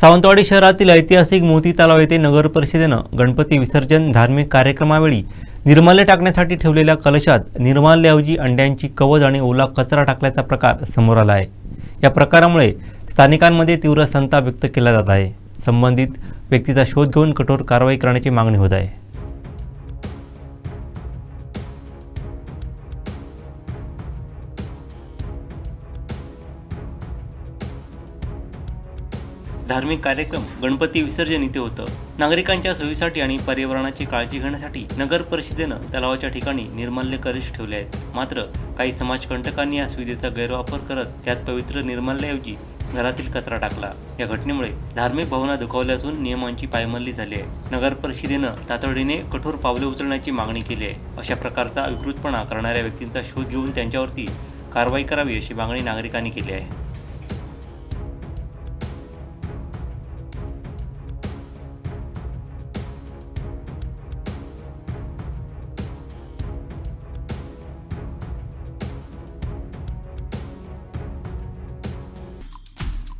सावंतवाडी शहरातील ऐतिहासिक मोती तलाव येथे नगर परिषदेनं गणपती विसर्जन धार्मिक कार्यक्रमावेळी निर्माल्य टाकण्यासाठी ठेवलेल्या कलशात निर्माल्याऐवजी अंड्यांची कवच आणि ओला कचरा टाकल्याचा प्रकार समोर आला आहे. या प्रकारामुळे स्थानिकांमध्ये तीव्र संताप व्यक्त केला जात आहे. संबंधित व्यक्तीचा शोध घेऊन कठोर कारवाई करण्याची मागणी होत आहे. धार्मिक कार्यक्रम गणपती विसर्जन इथे होतं. नागरिकांच्या सोयीसाठी आणि पर्यावरणाची काळजी घेण्यासाठी नगर परिषदेनं तलावाच्या ठिकाणी निर्माल्य कलश ठेवले आहेत. मात्र काही समाजकंटकांनी या सुविधेचा गैरवापर करत त्यात पवित्र निर्माल्याऐवजी घरातील कचरा टाकला. या घटनेमुळे धार्मिक भावना दुखावल्या असून नियमांची पायमल्ली झाली आहे. नगर परिषदेनं तातडीने कठोर पावले उचलण्याची मागणी केली आहे. अशा प्रकारचा विकृतपणा करणाऱ्या व्यक्तींचा शोध घेऊन त्यांच्यावरती कारवाई करावी अशी मागणी नागरिकांनी केली आहे.